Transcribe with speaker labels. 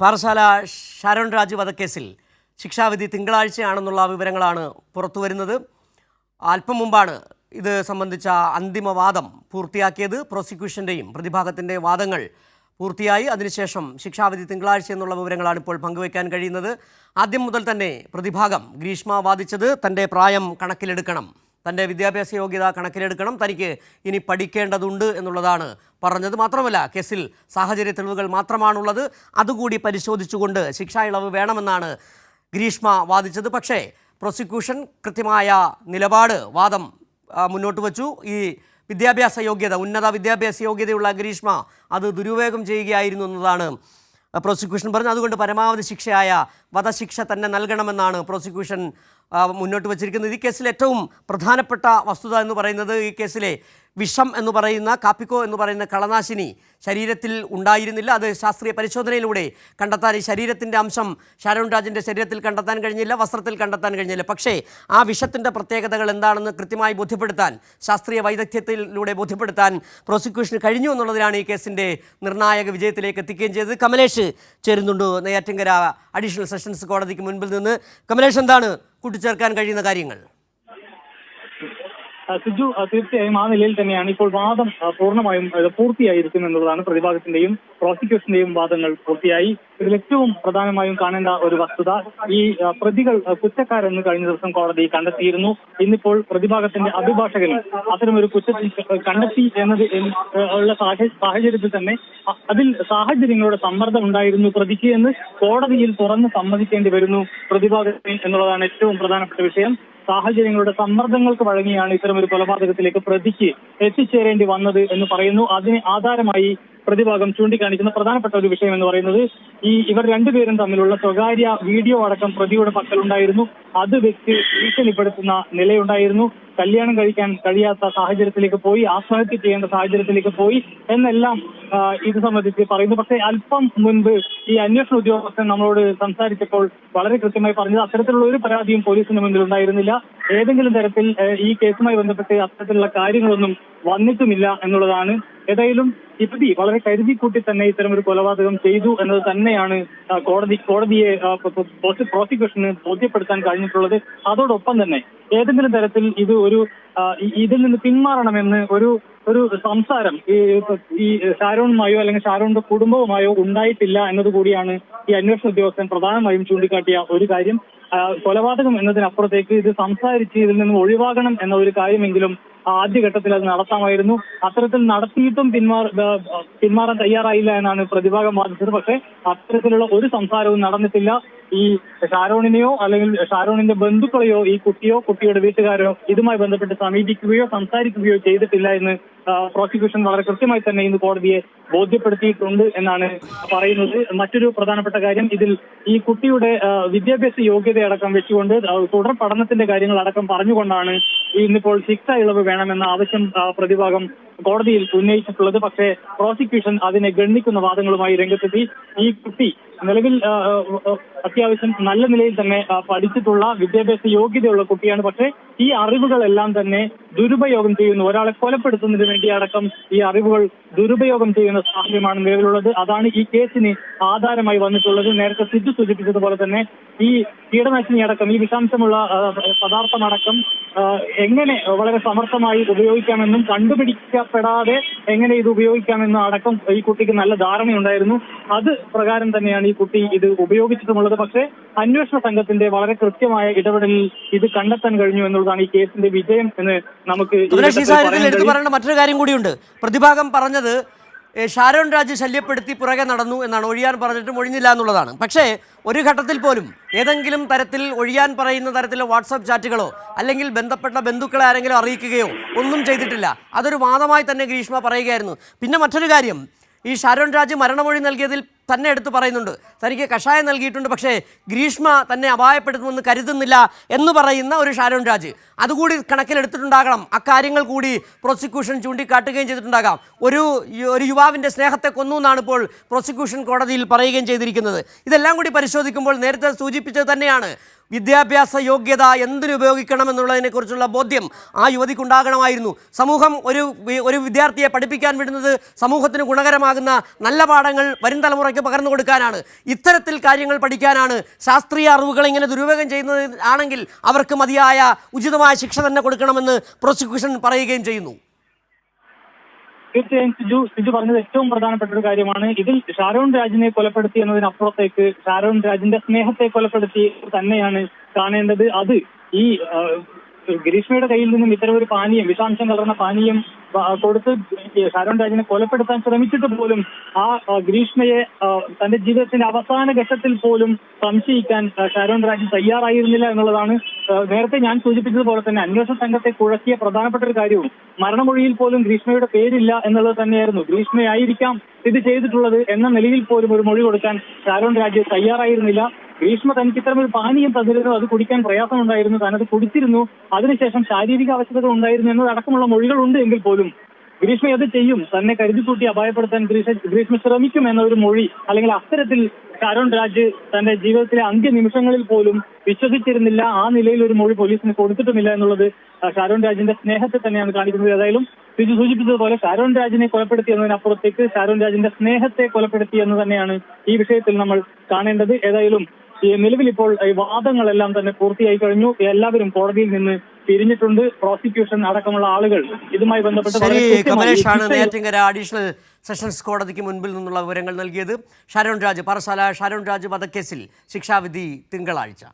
Speaker 1: പാറശാല ഷാരോൺ രാജ് വധക്കേസിൽ ശിക്ഷാവിധി തിങ്കളാഴ്ചയാണെന്നുള്ള വിവരങ്ങളാണ് പുറത്തു വരുന്നത് അല്പം മുമ്പാണ് ഇത് സംബന്ധിച്ച അന്തിമവാദം പൂർത്തിയാക്കിയത്. പ്രോസിക്യൂഷന്റെയും പ്രതിഭാഗത്തിന്റെ വാദങ്ങൾ പൂർത്തിയായി. അതിനുശേഷം ശിക്ഷാവിധി തിങ്കളാഴ്ച എന്നുള്ള വിവരങ്ങളാണ് ഇപ്പോൾ പങ്കുവയ്ക്കാൻ കഴിയുന്നത്. ആദ്യം മുതൽ തന്നെ പ്രതിഭാഗം ഗ്രീഷ്മ വാദിച്ചത് തന്റെ പ്രായം കണക്കിലെടുക്കണം. തന്റെ വിദ്യാഭ്യാസ യോഗ്യത കണക്കിലെടുക്കണം. തനിക്ക് ഇനി പഠിക്കേണ്ടതുണ്ട് എന്നുള്ളതാണ് പറഞ്ഞത്. മാത്രമല്ല കേസിൽ സാഹചര്യ തെളിവുകൾ മാത്രമാണുള്ളത്. അതുകൂടി പരിശോധിച്ചുകൊണ്ട് ശിക്ഷാ ഇളവ് വേണമെന്നാണ് ഗ്രീഷ്മ വാദിച്ചത്. പക്ഷേ പ്രോസിക്യൂഷൻ കൃത്യമായ നിലപാട് വാദം മുന്നോട്ട് വച്ചു. ഈ വിദ്യാഭ്യാസ യോഗ്യത ഉന്നത വിദ്യാഭ്യാസ യോഗ്യതയുള്ള ഗ്രീഷ്മ അത് ദുരുപയോഗം ചെയ്യുകയായിരുന്നു എന്നതാണ് പ്രോസിക്യൂഷൻ പറഞ്ഞു അതുകൊണ്ട് പരമാവധി ശിക്ഷയായ വധശിക്ഷ തന്നെ നൽകണമെന്നാണ് പ്രോസിക്യൂഷൻ മുന്നോട്ട് വച്ചിരിക്കുന്നത്. ഈ കേസിൽ ഏറ്റവും പ്രധാനപ്പെട്ട വസ്തുത എന്ന് പറയുന്നത് ഈ കേസിലെ വിഷം എന്ന് പറയുന്ന കാപ്പിക്കോ എന്ന് പറയുന്ന കളനാശിനി ശരീരത്തിൽ ഉണ്ടായിരുന്നില്ല. അത് ശാസ്ത്രീയ പരിശോധനയിലൂടെ കണ്ടെത്താൻ ഈ ശരീരത്തിന്റെ അംശം ഷാരോൺ രാജിന്റെ ശരീരത്തിൽ കണ്ടെത്താൻ കഴിഞ്ഞില്ല വസ്ത്രത്തിൽ കണ്ടെത്താൻ കഴിഞ്ഞില്ല. പക്ഷേ ആ വിഷത്തിന്റെ പ്രത്യേകതകൾ എന്താണെന്ന് കൃത്യമായി ബോധ്യപ്പെടുത്താൻ ശാസ്ത്രീയ വൈദഗ്ധ്യത്തിലൂടെ ബോധ്യപ്പെടുത്താൻ പ്രോസിക്യൂഷന് കഴിഞ്ഞു എന്നുള്ളതിലാണ് ഈ കേസിന്റെ നിർണായക വിജയത്തിലേക്ക് എത്തിക്കുകയും ചെയ്തത്. കമലേഷ് ചേരുന്നുണ്ട്. നെയ്യാറ്റിങ്കര അഡീഷണൽ സെഷൻസ് കോടതിക്ക് മുൻപിൽ നിന്ന്. കമലേഷ് എന്താണ് കൂട്ടിച്ചേർക്കാൻ കഴിയുന്ന കാര്യങ്ങൾ.
Speaker 2: സിജു തീർച്ചയായും ആ നിലയിൽ തന്നെയാണ് ഇപ്പോൾ വാദം പൂർണമായും പൂർത്തിയായിരിക്കുന്നു എന്നുള്ളതാണ് പ്രതിഭാഗത്തിന്റെയും പ്രോസിക്യൂഷന്റെയും വാദങ്ങൾ പൂർത്തിയായി. ഇതിൽ ഏറ്റവും പ്രധാനമായും കാണേണ്ട ഒരു വസ്തുത ഈ പ്രതികൾ കുറ്റക്കാരെന്ന് കഴിഞ്ഞ ദിവസം കോടതി കണ്ടെത്തിയിരുന്നു. ഇന്നിപ്പോൾ പ്രതിഭാഗത്തിന്റെ അഭിഭാഷകൻ അത്തരമൊരു കുറ്റത്തിൽ കണ്ടെത്തി എന്നത് ഉള്ള സാഹചര്യത്തിൽ തന്നെ അതിൽ സാഹചര്യങ്ങളുടെ സമ്മർദ്ദം ഉണ്ടായിരുന്നു പ്രതിക്ക് എന്ന് കോടതിയിൽ തുറന്ന് സമ്മതിക്കേണ്ടി വരുന്നു പ്രതിഭാഗത്തിന് എന്നുള്ളതാണ് ഏറ്റവും പ്രധാനപ്പെട്ട വിഷയം. സാഹചര്യങ്ങളുടെ സമ്മർദ്ദങ്ങൾക്ക് വഴങ്ങിയാണ് ഒരു കൊലപാതകത്തിലേക്ക് പ്രതിക്ക് എത്തിച്ചേരേണ്ടി വന്നത് എന്ന് പറയുന്നു. അതിന് ആധാരമായി പ്രതിഭാഗം ചൂണ്ടിക്കാണിക്കുന്ന പ്രധാനപ്പെട്ട ഒരു വിഷയം എന്ന് പറയുന്നത് ഈ ഇവർ രണ്ടുപേരും തമ്മിലുള്ള സ്വകാര്യ വീഡിയോ അടക്കം പ്രതിയുടെ പക്കലുണ്ടായിരുന്നു. അത് വെച്ച് ഭീഷണിപ്പെടുത്തുന്ന നിലയുണ്ടായിരുന്നു. കല്യാണം കഴിക്കാൻ കഴിയാത്ത സാഹചര്യത്തിലേക്ക് പോയി ആത്മഹത്യ ചെയ്യേണ്ട സാഹചര്യത്തിലേക്ക് പോയി എന്നെല്ലാം ഇത് സംബന്ധിച്ച് പറയുന്നു. പക്ഷേ അല്പം മുൻപ് ഈ അന്വേഷണ ഉദ്യോഗസ്ഥൻ നമ്മളോട് സംസാരിച്ചപ്പോൾ വളരെ കൃത്യമായി പറഞ്ഞത് അത്തരത്തിലുള്ള ഒരു പരാതിയും പോലീസിന് മുന്നിൽ ഉണ്ടായിരുന്നില്ല. ഏതെങ്കിലും തരത്തിൽ ഈ കേസുമായി ബന്ധപ്പെട്ട് അത്തരത്തിലുള്ള കാര്യങ്ങളൊന്നും വന്നിട്ടുമില്ല എന്നുള്ളതാണ് ഏതായാലും ഇപ്പതി വളരെ കരുതി കൂട്ടി തന്നെ ഇത്തരം ഒരു കൊലപാതകം ചെയ്തു എന്നത് തന്നെയാണ് കോടതി കോടതിയെ പ്രോസിക്യൂഷന് ബോധ്യപ്പെടുത്താൻ കഴിഞ്ഞിട്ടുള്ളത്. അതോടൊപ്പം തന്നെ ഏതെങ്കിലും തരത്തിൽ ഇത് ഒരു ഇതിൽ നിന്ന് പിന്മാറണമെന്ന് ഒരു ഒരു സംസാരം ഈ ഈ ഷാരോണുമായോ അല്ലെങ്കിൽ ഷാരോണിന്റെ കുടുംബവുമായോ ഉണ്ടായിട്ടില്ല എന്നതുകൂടിയാണ് ഈ അന്വേഷണ ഉദ്യോഗസ്ഥൻ പ്രധാനമായും ചൂണ്ടിക്കാട്ടിയ ഒരു കാര്യം. കൊലപാതകം എന്നതിനപ്പുറത്തേക്ക് ഇത് സംസാരിച്ച് ഇതിൽ നിന്ന് ഒഴിവാകണം എന്ന ഒരു കാര്യമെങ്കിലും ആദ്യഘട്ടത്തിൽ അത് നടത്താമായിരുന്നു. അത്തരത്തിൽ നടത്തിയിട്ടും പിന്മാ പിന്മാറാൻ തയ്യാറായില്ല എന്നാണ് പ്രതിഭാഗം വാദിച്ചത്. പക്ഷേ അത്തരത്തിലുള്ള ഒരു സംസാരവും നടന്നിട്ടില്ല. ഈ ഷാരോണിനെയോ അല്ലെങ്കിൽ ഷാരോണിന്റെ ബന്ധുക്കളെയോ ഈ കുട്ടിയോ കുട്ടിയുടെ വീട്ടുകാരോ ഇതുമായി ബന്ധപ്പെട്ട് സമീപിക്കുകയോ സംസാരിക്കുകയോ ചെയ്തിട്ടില്ല എന്ന് പ്രോസിക്യൂഷൻ വളരെ കൃത്യമായി തന്നെ ഇന്ന് കോടതിയെ ബോധ്യപ്പെടുത്തിയിട്ടുണ്ട് എന്നാണ് പറയുന്നത്. മറ്റൊരു പ്രധാനപ്പെട്ട കാര്യം ഇതിൽ ഈ കുട്ടിയുടെ വിദ്യാഭ്യാസ യോഗ്യതയടക്കം വെച്ചുകൊണ്ട് തുടർ പഠനത്തിന്റെ കാര്യങ്ങൾ അടക്കം പറഞ്ഞുകൊണ്ടാണ് ഇന്നിപ്പോൾ ശിക്ഷ ഇളവ് വേണമെന്ന ആവശ്യം പ്രതിഭാഗം കോടതിയിൽ ഉന്നയിച്ചിട്ടുള്ളത്. പക്ഷേ പ്രോസിക്യൂഷൻ അതിനെ ഗണ്ണിക്കുന്ന വാദങ്ങളുമായി രംഗത്തെത്തി. ഈ കുട്ടി നിലവിൽ അത്യാവശ്യം നല്ല നിലയിൽ തന്നെ പഠിച്ചിട്ടുള്ള വിദ്യാഭ്യാസ യോഗ്യതയുള്ള കുട്ടിയാണ്. പക്ഷേ ഈ അറിവുകളെല്ലാം തന്നെ ദുരുപയോഗം ചെയ്യുന്നു. ഒരാളെ കൊലപ്പെടുത്തുന്നതിന് വേണ്ടി അടക്കം ഈ അറിവുകൾ ദുരുപയോഗം ചെയ്യുന്ന സാഹചര്യമാണ് നിലവിലുള്ളത്. അതാണ് ഈ കേസിന് ആധാരമായി വന്നിട്ടുള്ളത്. നേരത്തെ സിദ്ധു സൂചിപ്പിച്ചതുപോലെ തന്നെ ഈ കീടനാശിനി അടക്കം ഈ വിഷാംശമുള്ള പദാർത്ഥമടക്കം എങ്ങനെ വളരെ സമർത്ഥമായി ഉപയോഗിക്കാമെന്നും കണ്ടുപിടിക്കപ്പെടാതെ എങ്ങനെ ഇത് ഉപയോഗിക്കാമെന്നും അടക്കം ഈ കുട്ടിക്ക് നല്ല ധാരണയുണ്ടായിരുന്നു. അത് പ്രകാരം തന്നെയാണ് ഈ കുട്ടി ഇത് ഉപയോഗിച്ചിട്ടുമുള്ളത്. പക്ഷേ അന്വേഷണ സംഘത്തിന്റെ വളരെ കൃത്യമായ ഇടപെടലിൽ ഇത് കണ്ടെത്താൻ കഴിഞ്ഞു എന്നുള്ളതാണ് ഈ കേസിന്റെ വിജയം എന്ന് നമുക്ക്
Speaker 1: എടുത്തു. പറയേണ്ട മറ്റൊരു കാര്യം കൂടിയുണ്ട്. പ്രതിഭാഗം പറഞ്ഞത് ഷാരോൺ രാജ് ശല്യപ്പെടുത്തി പുറകെ നടന്നു എന്നാണ്. ഒഴിയാൻ പറഞ്ഞിട്ടും ഒഴിഞ്ഞില്ല എന്നുള്ളതാണ്. പക്ഷേ ഒരു ഘട്ടത്തിൽ പോലും ഏതെങ്കിലും തരത്തിൽ ഒഴിയാൻ പറയുന്ന തരത്തിലെ വാട്സാപ്പ് ചാറ്റുകളോ അല്ലെങ്കിൽ ബന്ധപ്പെട്ട ബന്ധുക്കളെ ആരെങ്കിലും അറിയിക്കുകയോ ഒന്നും ചെയ്തിട്ടില്ല. അതൊരു വാദമായി തന്നെ ഗ്രീഷ്മ പറയുകയായിരുന്നു. പിന്നെ മറ്റൊരു കാര്യം ഈ ഷാരോൺ രാജ് മരണമൊഴി നൽകിയതിൽ തന്നെ എടുത്ത് പറയുന്നുണ്ട്. തനിക്ക് കഷായം നൽകിയിട്ടുണ്ട് പക്ഷേ ഗ്രീഷ്മ തന്നെ അപായപ്പെടുത്തുമെന്ന് കരുതുന്നില്ല എന്ന് പറയുന്ന ഒരു ഷാരോൺ രാജ്. അതുകൂടി കണക്കിലെടുത്തിട്ടുണ്ടാകണം. അക്കാര്യങ്ങൾ കൂടി പ്രോസിക്യൂഷൻ ചൂണ്ടിക്കാട്ടുകയും ചെയ്തിട്ടുണ്ടാകാം. ഒരു ഒരു യുവാവിന്റെ സ്നേഹത്തെ കൊന്നു എന്നാണ് ഇപ്പോൾ പ്രോസിക്യൂഷൻ കോടതിയിൽ പറയുകയും ചെയ്തിരിക്കുന്നത്. ഇതെല്ലാം കൂടി പരിശോധിക്കുമ്പോൾ നേരത്തെ സൂചിപ്പിച്ചത് തന്നെയാണ്. വിദ്യാഭ്യാസ യോഗ്യത എന്തിനു ഉപയോഗിക്കണം എന്നുള്ളതിനെക്കുറിച്ചുള്ള ബോധ്യം ആ യുവതിക്കുണ്ടാകണമായിരുന്നു. സമൂഹം ഒരു ഒരു വിദ്യാർത്ഥിയെ പഠിപ്പിക്കാൻ വിടുന്നത് സമൂഹത്തിന് ഗുണകരമാകുന്ന നല്ല പാഠങ്ങൾ വരും തലമുറയ്ക്ക് പകർന്നു കൊടുക്കാനാണ്. ഇത്തരത്തിൽ കാര്യങ്ങൾ പഠിക്കാനാണ് ശാസ്ത്രീയ അറിവുകൾ ഇങ്ങനെ ദുരുപയോഗം ചെയ്യുന്നത് ആണെങ്കിൽ അവർക്ക് മതിയായ ഉചിതമായ ശിക്ഷ തന്നെ കൊടുക്കണമെന്ന് പ്രോസിക്യൂഷൻ പറയുകയും ചെയ്യുന്നു.
Speaker 2: തീർച്ചയായും സിജു സിജു പറഞ്ഞത് ഏറ്റവും പ്രധാനപ്പെട്ട ഒരു കാര്യമാണ്. ഇതിൽ ഷാരോൺ രാജിനെ കൊലപ്പെടുത്തി എന്നതിനപ്പുറത്തേക്ക് ഷാരോൺ രാജിന്റെ സ്നേഹത്തെ കൊലപ്പെടുത്തി തന്നെയാണ് കാണേണ്ടത്. അത് ഈ ഗ്രീഷ്മയുടെ കയ്യിൽ നിന്നും ഇത്തരം ഒരു പാനീയം വിഷാംശം കലർന്ന പാനീയം കൊടുത്ത് ഷാരോൺ രാജിനെ കൊലപ്പെടുത്താൻ ശ്രമിച്ചിട്ട് പോലും ആ ഗ്രീഷ്മയെ തന്റെ ജീവിതത്തിന്റെ അവസാന ഘട്ടത്തിൽ പോലും സംശയിക്കാൻ ഷാരോൺ രാജ് തയ്യാറായിരുന്നില്ല എന്നുള്ളതാണ് നേരത്തെ ഞാൻ സൂചിപ്പിച്ചതുപോലെ തന്നെ അന്വേഷണ സംഘത്തെ കുഴക്കിയ പ്രധാനപ്പെട്ട ഒരു കാര്യവും. മരണമൊഴിയിൽ പോലും ഗ്രീഷ്മയുടെ പേരില്ല എന്നുള്ളത് തന്നെയായിരുന്നു. ഗ്രീഷ്മയായിരിക്കാം ഇത് ചെയ്തിട്ടുള്ളത് എന്ന നിലയിൽ പോലും ഒരു മൊഴി കൊടുക്കാൻ ഷാരോൺ രാജ് തയ്യാറായിരുന്നില്ല. ഗ്രീഷ്മ തനിക്ക് ഇത്തരം ഒരു പാനീയം തന്നിരുന്നു. അത് കുടിക്കാൻ പ്രയാസം പ്രയാസമുണ്ടായിരുന്നു. താനത് കുടിച്ചിരുന്നു. അതിനുശേഷം ശാരീരിക അവശതകൾ ഉണ്ടായിരുന്നു എന്നതടക്കമുള്ള മൊഴികളുണ്ട് എങ്കിൽ പോലും. ഗ്രീഷ്മ അത് ചെയ്യും. തന്നെ കരുതിക്കൂട്ടി അപായപ്പെടുത്താൻ ഗ്രീഷ ഗ്രീഷ്മ ശ്രമിക്കും എന്ന ഒരു മൊഴി അല്ലെങ്കിൽ അത്തരത്തിൽ കരുൺ രാജ് തന്റെ ജീവിതത്തിലെ അന്ത്യ നിമിഷങ്ങളിൽ പോലും വിശ്വസിച്ചിരുന്നില്ല. ആ നിലയിൽ ഒരു മൊഴി പോലീസിന് കൊടുത്തിട്ടുമില്ല എന്നുള്ളത് ഷാരോൺ രാജിന്റെ സ്നേഹത്തെ തന്നെയാണ് കാണിക്കുന്നത്. ഏതായാലും തിരിച്ചു സൂചിപ്പിച്ചതുപോലെ ഷാരോൺ രാജിനെ കൊലപ്പെടുത്തി എന്നതിനപ്പുറത്തേക്ക് ഷാരോൺ രാജിന്റെ സ്നേഹത്തെ കൊലപ്പെടുത്തി എന്ന് തന്നെയാണ് ഈ വിഷയത്തിൽ നമ്മൾ കാണേണ്ടത്. ഏതായാലും നിലവിൽ ഇപ്പോൾ ഈ വാദങ്ങളെല്ലാം തന്നെ പൂർത്തിയായി കഴിഞ്ഞു. എല്ലാവരും കോടതിയിൽ നിന്ന് പിരിഞ്ഞിട്ടുണ്ട്. പ്രോസിക്യൂഷൻ അടക്കമുള്ള ആളുകൾ ഇതുമായി ബന്ധപ്പെട്ട്
Speaker 1: കമലേഷാണ് നെയ്യാറ്റിങ്കര അഡീഷണൽ സെഷൻസ് കോടതിക്ക് മുൻപിൽ നിന്നുള്ള വിവരങ്ങൾ നൽകിയത്. ഷാരോൺ രാജ് പാറശാല ഷാരോൺ രാജ് വധക്കേസിൽ ശിക്ഷാവിധി തിങ്കളാഴ്ച.